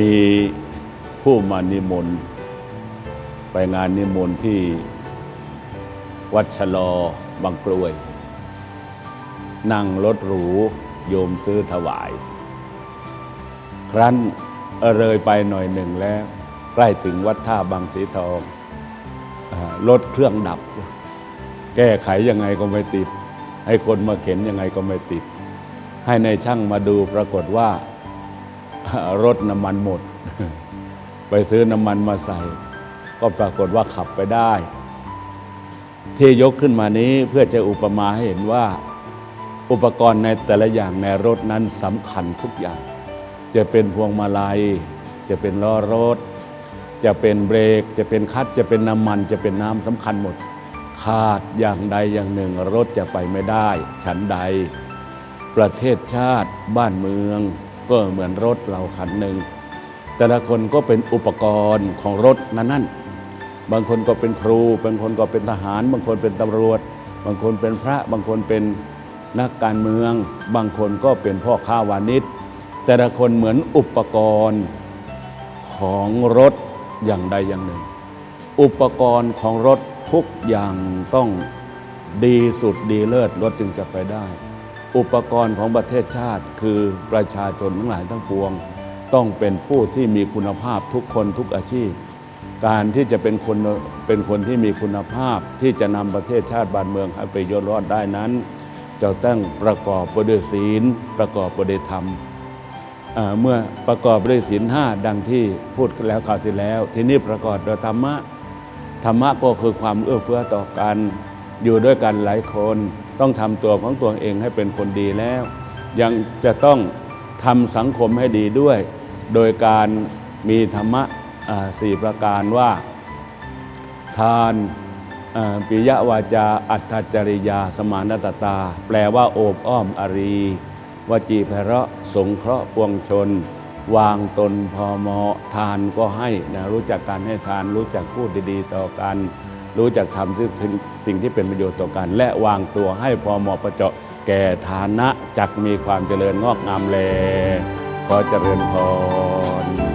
มีผู้มานิมนต์ไปงานนิมนต์ที่วัดชะลอบางกลวย นั่งรถหรูโยมซื้อถวาย ครั้นเลยไปหน่อยหนึ่งแล้ว ใกล้ถึงวัดท่าบางสีทองรถเครื่องดับ แก้ไขยังไงก็ไม่ติด ให้คนมาเข็นยังไงก็ไม่ติด ให้ในช่างมาดูปรากฏว่า รถน้ำมันหมด ไปซื้อน้ำมันมาใส่ ก็ปรากฏว่าขับไปได้ ที่ยกขึ้นมานี้เพื่อจะอุปมาให้เห็นว่า อุปกรณ์ในแต่ละอย่างในรถนั้นสำคัญทุกอย่าง จะเป็นพวงมาลัย จะเป็นล้อรถ จะเป็นเบรก จะเป็นคลัตช์จะเป็นน้ำมัน จะเป็นน้ำสำคัญหมด ขาดอย่างใดอย่างหนึ่งรถจะไปไม่ได้ ฉันใด ประเทศชาติบ้านเมือง ก็เหมือนรถเราคันหนึ่งแต่ละคนก็เป็นอุปกรณ์ของรถนั้นนั่นบางคนก็เป็นครู บางคนก็เป็นทหาร บางคนเป็นตำรวจ บางคนเป็นพระ บางคนเป็นนักการเมือง บางคนก็เป็นพ่อค้าวานิชแต่ละคนเหมือนอุปกรณ์ของรถอย่างใดอย่างหนึ่ง อุปกรณ์ของรถทุกอย่างต้องดีสุดดีเลิศรถจึงจะไปได้ อุปกรณ์ของประเทศชาติ คือประชาชนทั้งหลายทั้งปวง ต้องเป็นผู้ที่มีคุณภาพทุกคนทุกอาชีพ การที่จะเป็นคนเป็นคนที่มีคุณภาพที่จะนำประเทศชาติบ้านเมืองให้ไปยศรอดได้นั้น จะต้องประกอบปด้วยศีล ประกอบปด้วยธรรมเอ่อเมื่อประกอบด้วยศีลห้าดังที่พูดแล้วคราวที่แล้ว ทีนี้ประกอบด้วยธรรมะธรรมะก็คือความเอื้อเฟื้อต่อกัน อยู่ด้วยกันหลายคนต้องทำตัวของตัวเองให้เป็นคนดีแล้ว ยังจะต้องทำสังคมให้ดีด้วย โดยการมีธรรมะสี่ประการว่า ทานปิยวาจาอัตจริยา สมานตตา แปลว่าโอบอ้อมอรี วจีไพราะสงเคราะห์ปวงชน วางตนพอเหมาะทานก็ให้นะรู้จักการให้ทานรู้จักพูดดี ๆ ต่อกัน รู้จักทำซึ่งสิ่งที่เป็นประโยชน์ต่อกัน และวางตัวให้พอเหมาะประเจาะแก่ฐานะจักมีความเจริญงอกงามแลขอเจริญพร